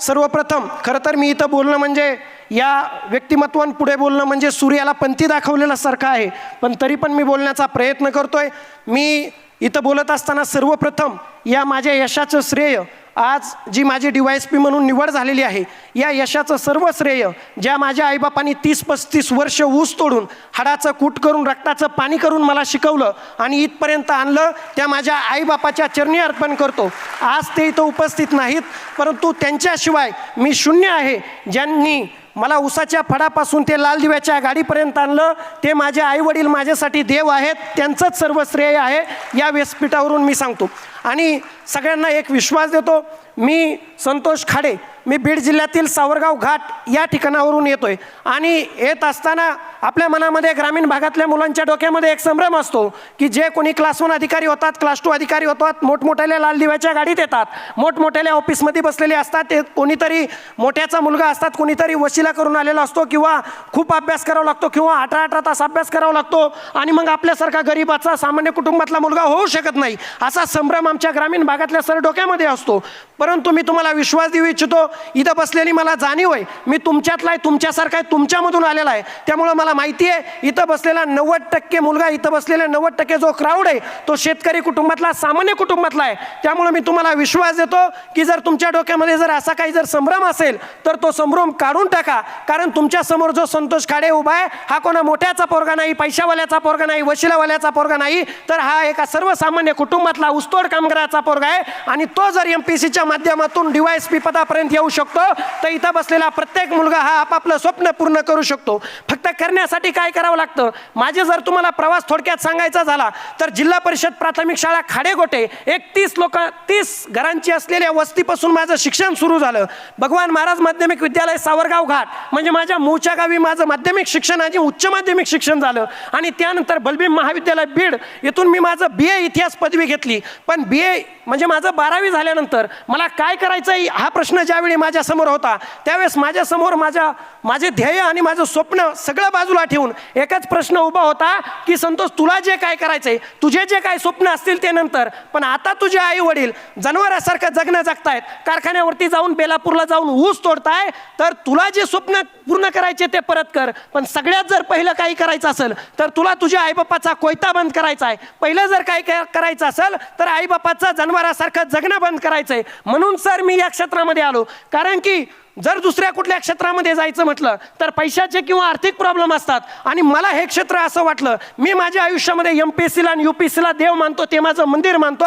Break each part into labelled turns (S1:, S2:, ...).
S1: सर्वप्रथम खरं तर मी इथं बोलणं म्हणजे या व्यक्तिमत्वांपुढे बोलणं म्हणजे सूर्याला पंथी दाखवलेल्यासारखं आहे. पण तरी पण मी बोलण्याचा प्रयत्न करतोय. मी इथं बोलत असताना सर्वप्रथम या माझ्या यशाचं श्रेय आज जी माझी डी वाय एस पी म्हणून निवड झालेली आहे या यशाचं सर्व श्रेय ज्या माझ्या आईबापांनी तीस पस्तीस वर्ष ऊस तोडून हाडाचं कूट करून रक्ताचं पाणी करून मला शिकवलं आणि इथपर्यंत आणलं त्या माझ्या आईबापाच्या चरणी अर्पण करतो. आज ते इथं उपस्थित नाहीत परंतु त्यांच्याशिवाय मी शून्य आहे. ज्यांनी मला उसाच्या फडापासून ते लाल दिव्याच्या गाडीपर्यंत आणलं ते माझे आईवडील माझ्यासाठी देव आहेत त्यांचंच सर्व श्रेय आहे. या व्यासपीठावरून मी सांगतो. आणि सगळ्यांना एक विश्वास देतो मी संतोष खाडे मी बीड जिल्ह्यातील सावरगाव घाट या ठिकाणावरून येतो आहे आणि येत असताना आपल्या मनामध्ये ग्रामीण भागातल्या मुलांच्या डोक्यामध्ये एक संभ्रम असतो की जे कोणी क्लास वन अधिकारी होतात क्लास टू अधिकारी होतात मोठमोठ्याल्या लाल दिव्याच्या गाडीत येतात मोठमोठ्याल्या ऑफिसमध्ये बसलेले असतात ते कोणीतरी मोठ्याचा मुलगा असतात कोणीतरी वशिला करून आलेला असतो किंवा खूप अभ्यास करावा लागतो किंवा अठरा अठरा तास अभ्यास करावा लागतो आणि मग आपल्यासारखा गरीबाचा सामान्य कुटुंबातला मुलगा होऊ शकत नाही. असा संभ्रम आमच्या ग्रामीण भागातल्या सर डोक्यामध्ये असतो. परंतु मी तुम्हाला विश्वास देऊ इच्छितो इथं बसलेली मला जाणीव आहे. मी तुमच्यातला आहे तुमच्यासारखा आहे तुमच्यामधून आलेला आहे. त्यामुळं मला माहिती आहे इथं बसलेला नव्वद टक्के मुलगा इथं बसलेला नव्वद टक्के जो क्राऊड आहे तो शेतकरी कुटुंबातला सामान्य कुटुंबातला आहे. त्यामुळे मी तुम्हाला विश्वास देतो की जर तुमच्या डोक्यामध्ये जर असा काही जर संभ्रम असेल तर तो संभ्रम काढून टाका. कारण तुमच्यासमोर जो संतोष खाडे उभा आहे हा कोणा मोठ्याचा पोरगा नाही पैशावाल्याचा पोरगा नाही वशिलावाल्याचा पोरगा नाही तर हा एका सर्वसामान्य कुटुंबातला उस्तोड कामगाराचा पोरगा आहे. आणि तो जर एम पी सीच्या माध्यमातून डीवायस पी पदापर्यंत येऊ शकतो तर इथं बसलेला प्रत्येक मुलगा हा आपापलं स्वप्न पूर्ण करू शकतो. फक्त करण्यासाठी काय करावं लागतं? माझे जर तुम्हाला प्रवास थोडक्यात सांगायचा झाला तर जिल्हा परिषद प्राथमिक शाळा खाडेगोटे एक तीस लोक तीस घरांची असलेल्या वस्तीपासून माझं शिक्षण सुरू झालं. भगवान महाराज माध्यमिक विद्यालय सावरगाव घाट म्हणजे माझ्या मूळच्या गावी माझं माध्यमिक शिक्षण आणि उच्च माध्यमिक शिक्षण झालं. आणि त्यानंतर बलबीम महाविद्यालय बीड इथून मी माझं बी ए इतिहास पदवी घेतली. पण बी ए म्हणजे माझं बारावी झाल्यानंतर मला काय करायचं आहे हा प्रश्न ज्यावेळी माझ्यासमोर होता त्यावेळेस माझ्यासमोर माझ्या माझे ध्येय आणि माझं स्वप्न सगळं बाजूला ठेवून एकच प्रश्न उभा होता की संतोष तुला जे काय करायचं आहे तुझे जे काय स्वप्न असतील ते नंतर पण आता तुझे आई वडील जनावरासारखं जगणं जगतायत कारखान्यावरती जाऊन बेलापूरला जाऊन ऊस तोडताय तर तुला जे स्वप्न पूर्ण करायचे ते परत कर पण सगळ्यात जर पहिलं काही करायचं असेल तर तुला तुझ्या आईबापाचा कोयता बंद करायचा आहे. पहिलं जर काही करायचं असेल तर बापाचं जनावरासारखं जगणं बंद करायचं आहे म्हणून सर मी या क्षेत्रामध्ये आलो. कारण की जर दुसऱ्या कुठल्या क्षेत्रामध्ये जायचं म्हटलं तर पैशाचे किंवा आर्थिक प्रॉब्लेम असतात. आणि मला हे क्षेत्र असं वाटलं मी माझ्या आयुष्यामध्ये एम पी एस सीला आणि यू पी एस सीला देव मानतो ते माझं मंदिर मानतो.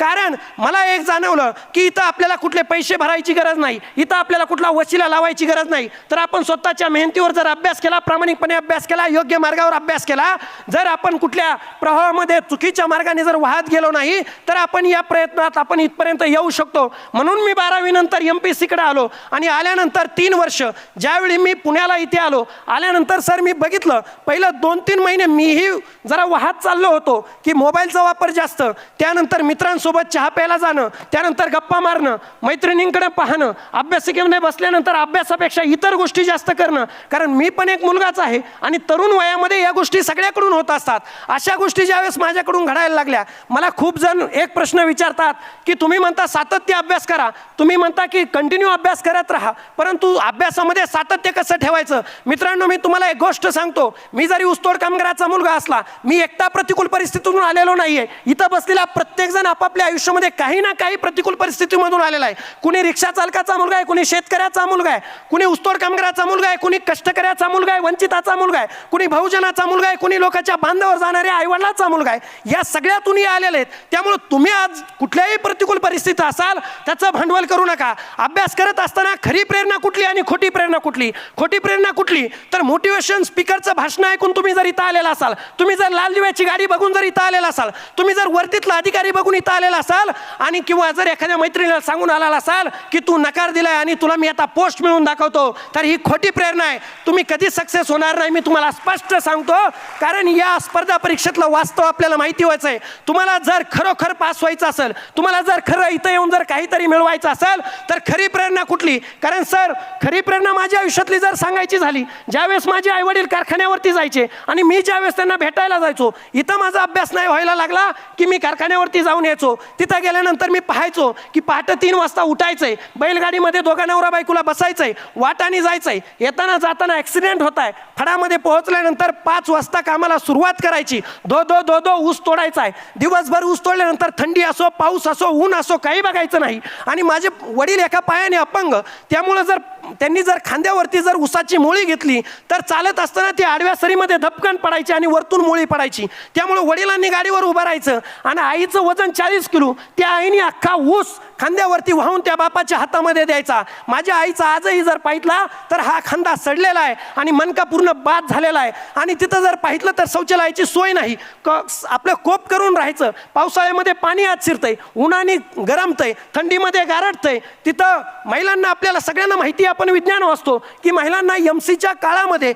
S1: कारण मला एक जाणवलं की इथं आपल्याला कुठले पैसे भरायची गरज नाही. इथं आपल्याला कुठला वशिला लावायची गरज नाही. तर आपण स्वतःच्या मेहनतीवर जर अभ्यास केला प्रामाणिकपणे अभ्यास केला योग्य मार्गावर अभ्यास केला जर आपण कुठल्या प्रवाहामध्ये चुकीच्या मार्गाने जर वाहत गेलो नाही तर आपण या प्रयत्नात आपण इथपर्यंत येऊ शकतो. म्हणून मी बारावीनंतर एम पी एस सीकडे आलो. आणि आल्या आल्यानंतर तीन वर्ष ज्यावेळी मी पुण्याला इथे आलो आल्यानंतर सर मी बघितलं पहिलं दोन तीन महिने मीही जरा वाहत चाललो होतो की मोबाईलचा वापर जास्त त्यानंतर मित्रांसोबत चहा प्यायला जाणं त्यानंतर गप्पा मारणं मैत्रिणींकडे पाहणं अभ्यासिकेमध्ये बसल्यानंतर अभ्यासापेक्षा इतर गोष्टी जास्त करणं कारण मी पण एक मुलगाच आहे आणि तरुण वयामध्ये या गोष्टी सगळ्याकडून होत असतात. अशा गोष्टी ज्यावेळेस माझ्याकडून घडायला लागल्या मला खूप जण एक प्रश्न विचारतात की तुम्ही म्हणता सातत्य अभ्यास करा तुम्ही म्हणता की कंटिन्यू अभ्यास करत राहा परंतु अभ्यासामध्ये सातत्य कसं ठेवायचं? मित्रांनो मी तुम्हाला एक गोष्ट सांगतो. मी जरी ऊसतोड कामगाराचा मुलगा असला मी एकटा प्रतिकूल परिस्थितीतून आलेलो नाहीये. इथं बसलेला प्रत्येकजण आपापल्या आयुष्यामध्ये काही ना काही प्रतिकूल परिस्थितीमधून आलेला आहे. कुणी रिक्षा चालकाचा मुलगा आहे कुणी शेतकऱ्याचा मुलगा आहे कुणी ऊसतोड कामगाराचा मुलगा आहे कुणी कष्टकऱ्याचा मुलगा आहे वंचिताचा मुलगा आहे कुणी बहुजनाचा मुलगा आहे कुणी लोकांच्या बांधावर जाणाऱ्या आईवडिलाचा मुलगा आहे. या सगळ्यातूनही आलेले आहेत. त्यामुळे तुम्ही आज कुठल्याही प्रतिकूल परिस्थितीत असाल त्याचं भांडवल करू नका. अभ्यास करत असताना खरी प्रेरणा कुठली आणि खोटी प्रेरणा कुठली? खोटी प्रेरणा कुठली? तर मोटिवेशन स्पीकरचं भाषण ऐकून तुम्ही जर इथं आलेला असाल तुम्ही जर लाल दिव्याची गाडी बघून जर इथं आलेला असाल तुम्ही जर वरतीतला अधिकारी बघून इथं आलेला असाल आणि किंवा जर एखाद्या मैत्रिणीला सांगून आलेला असाल की तू नकार दिलाय आणि तुला मी आता पोस्ट मिळून दाखवतो तर ही खोटी प्रेरणा आहे. तुम्ही कधी सक्सेस होणार नाही मी तुम्हाला स्पष्ट सांगतो. कारण या स्पर्धा परीक्षेतलं वास्तव आपल्याला माहिती व्हायचं आहे. तुम्हाला जर खरोखर पास व्हायचं असेल तुम्हाला जर खरं इथं येऊन जर काहीतरी मिळवायचं असेल तर खरी प्रेरणा कुठली? कारण कारण सर खरी प्रेरणा माझ्या आयुष्यातली जर सांगायची झाली ज्यावेळेस माझे आईवडील कारखान्यावरती जायचे आणि मी ज्यावेळेस त्यांना भेटायला जायचो इथं माझा अभ्यास नाही व्हायला लागला की मी कारखान्यावरती जाऊन यायचो. तिथं गेल्यानंतर मी पाहायचो की पहाटे तीन वाजता उठायचंय बैलगाडीमध्ये दोघा नवरा बायकोला बसायचंय वाटाने जायचंय. येताना जाताना ॲक्सिडेंट होत आहे फडामध्ये पोहोचल्यानंतर पाच वाजता कामाला सुरुवात करायची. धो धो धो धो ऊस तोडायचा आहे दिवसभर ऊस तोडल्यानंतर थंडी असो पाऊस असो ऊन असो काही बघायचं नाही. आणि माझे वडील एका पायाने अपंग. त्या त्यामुळं जर त्यांनी जर खांद्यावरती जर उसाची मुळी घेतली तर चालत असताना ती आडव्या सरीमध्ये धपकन पडायची आणि वरतून मुळी पडायची. त्यामुळे वडिलांनी गाडीवर उभं राहायचं आणि आईचं वजन चाळीस किलो त्या आईने अख्खा ऊस खांद्यावरती वाहून त्या बापाच्या हातामध्ये द्यायचा. माझ्या आईचा आजही जर पाहितला तर हा खांदा सडलेला आहे आणि मनका पूर्ण बाद झालेला आहे. आणि तिथं जर पाहितलं तर शौचालयाची सोय नाही. क आपलं कोप करून राहायचं. पावसाळ्यामध्ये पाणी आत शिरतंय उन्हाने गरमतंय थंडीमध्ये गारटतंय तिथं महिलांना आपल्याला सगळ्यांना माहिती आहे, आपण विज्ञान वाचतो की महिलांना एम सीच्या काळामध्ये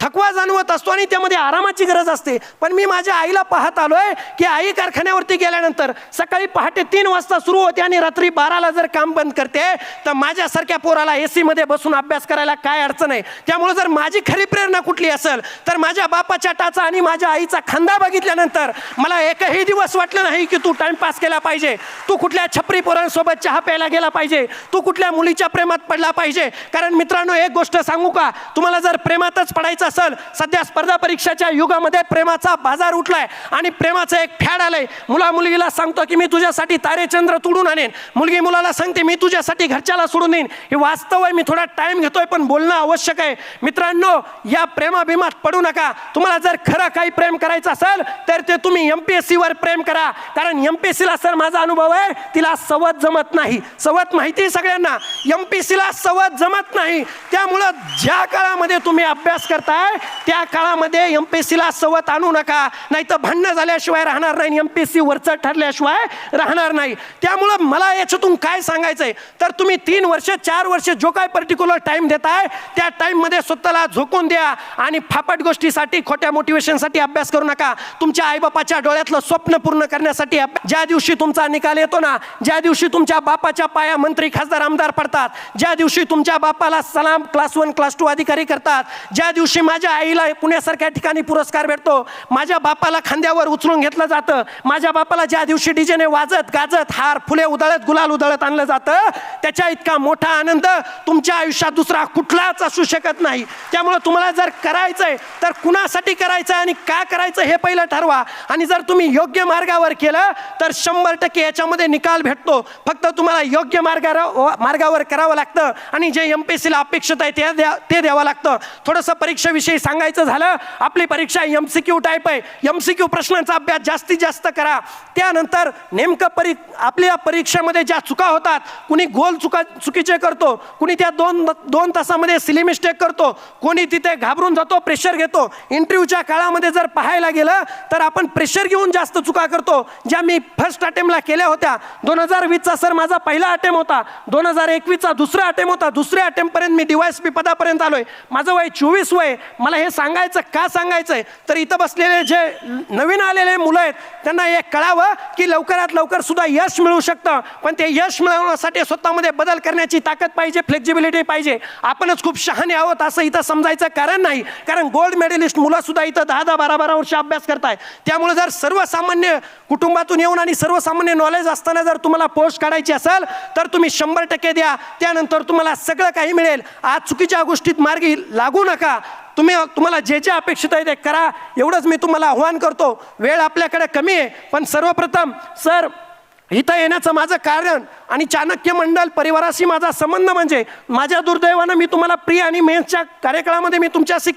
S1: थकवा जाणवत असतो आणि त्यामध्ये आरामाची गरज असते. पण मी माझ्या आईला पाहत आलोय की आई कारखान्यावरती गेल्यानंतर सकाळी पहाटे तीन वाजता सुरू होते आणि रात्री बाराला जर काम बंद करते तर माझ्यासारख्या पोराला ए सीमध्ये बसून अभ्यास करायला काय अडचण आहे? त्यामुळे जर माझी खरी प्रेरणा कुठली असेल तर माझ्या बापाच्या टाचा आणि माझ्या आईचा खांदा बघितल्यानंतर मला एकही दिवस वाटलं नाही की तू टाइमपास केला पाहिजे. तू कुठल्या छपरी पोरांसोबत चहा प्यायला गेला पाहिजे. तू कुठल्या मुलीच्या प्रेमात पडला पाहिजे. कारण मित्रांनो एक गोष्ट सांगू का? तुम्हाला जर प्रेमातच पडायचं असेल सध्या स्पर्धा परीक्षाच्या युगामध्ये प्रेमाचा बाजार उठलाय आणि प्रेमाचं एक फॅड आलंय. मुला मुलगीला सांगतो की मी तुझ्यासाठी तारेचंद्र तुडून आणेन. मुलगी मुलाला सांगते मी तुझ्यासाठी घरच्याला सोडून देईन हे वास्तव आहे मी थोडा टाईम घेतोय पण बोलणं आवश्यक आहे. मित्रांनो या प्रेमाभिमात पडू नका. तुम्हाला जर खरं काही प्रेम करायचं असेल तर ते तुम्ही एम पी एस सीवर प्रेम करा. कारण एम पी एस सीला सर माझा अनुभव आहे तिला सवत जमत नाही. सवत माहिती सगळ्यांना? एम पी सीला सवत जमत नाही. त्यामुळं ज्या काळामध्ये तुम्ही अभ्यास करता काय? त्या काळामध्ये एम पी सीला सवत आणू नका. नाही तर भांडणं झाल्याशिवाय राहणार नाही एम पी सी वरचं ठरल्याशिवाय राहणार नाही. त्यामुळं मला याच्यातून काय सांगायचं आहे तर तुम्ही तीन वर्ष चार वर्ष जो काय पर्टिक्युलर टाईम देताय त्या टाईममध्ये स्वतःला झोकून द्या आणि फापट गोष्टीसाठी खोट्या मोटिवेशनसाठी अभ्यास करू नका. तुमच्या आईबापाच्या डोळ्यातलं स्वप्न पूर्ण करण्यासाठी ज्या दिवशी तुमचा निकाल येतो ना ज्या दिवशी तुमच्या बापाच्या पाया मंत्री खासदार आमदार पडतात ज्या दिवशी तुमच्या बापाला सलाम क्लास वन क्लास टू अधिकारी करतात ज्या दिवशी माझ्या आईला पुण्यासारख्या ठिकाणी पुरस्कार भेटतो. माझ्या बापाला खांद्यावर उचलून घेतलं जातं. माझ्या बापाला ज्या दिवशी डीजेने वाजत गाजत हार फुले उधळत गुलाल उधळत आणलं जातं त्याच्या इतका मोठा आनंद तुमच्या आयुष्यात दुसरा कुठलाच असू शकत नाही. त्यामुळं तुम्हाला जर करायचंय तर कुणासाठी करायचं आणि का करायचं हे पहिलं ठरवा. आणि जर तुम्ही योग्य मार्गावर केलं तर शंभर टक्के याच्यामध्ये निकाल भेटतो. फक्त तुम्हाला योग्य मार्गावर मार्गावर करावं लागतं आणि जे एम पी एस सीला अपेक्षित आहे ते द्या ते द्यावं लागतं. थोडंसं विषयी सांगायचं झालं आपली परीक्षा एम सी क्यू टाईप आहे. एम सी क्यू प्रश्नांचा अभ्यास जास्तीत जास्त करा. त्यानंतर नेमकं परी आपल्या परीक्षेमध्ये ज्या चुका होतात कुणी गोल चुका चुकीचे करतो कुणी त्या दोन दोन तासामध्ये सिली मिस्टेक करतो कोणी तिथे घाबरून जातो प्रेशर घेतो. इंटरव्ह्यूच्या काळामध्ये जर पाहायला गेलं तर आपण प्रेशर घेऊन जास्त चुका करतो. ज्या मी फर्स्ट अटेम्प्टला केल्या होत्या. दोन हजार वीसचा सर माझा पहिला अटेम्प होता. दोन हजार एकवीसचा दुसरा अटेम्प होता. दुसऱ्या अटेम्पपर्यंत मी डीवायस पी पदापर्यंत आलोय. माझं वय चोवीस वय. मला हे सांगायचं का सांगायचं आहे तर इथं बसलेले जे नवीन आलेले मुलं आहेत त्यांना हे कळावं की लवकरात लवकर सुद्धा यश मिळू शकतं. पण ते यश मिळवण्यासाठी स्वतःमध्ये बदल करण्याची ताकद पाहिजे फ्लेक्झिबिलिटी पाहिजे. आपणच खूप शहाणे आहोत असं इथं समजायचं कारण नाही. कारण गोल्ड मेडलिस्ट मुलंसुद्धा इथं दहा दहा बारा बारा वर्ष अभ्यास करताय. त्यामुळे जर सर्वसामान्य कुटुंबातून येऊन आणि सर्वसामान्य नॉलेज असताना जर तुम्हाला पोस्ट काढायची असेल तर तुम्ही शंभर टक्के द्या. त्यानंतर तुम्हाला सगळं काही मिळेल. आज चुकीच्या गोष्टीत मार्गी लागू नका. तुम्ही तुम्हाला जे जे अपेक्षित आहे ते करा. एवढंच मी तुम्हाला आव्हान करतो. वेळ आपल्याकडे कमी आहे. पण सर्वप्रथम सर इथं येण्याचं माझं कारण आणि चाणक्य मंडल परिवाराशी माझा संबंध म्हणजे माझ्या दुर्दैवानं मी तुम्हाला प्रिय आणि मेन्सच्या कार्यक्रमामध्ये मी तुमच्याशी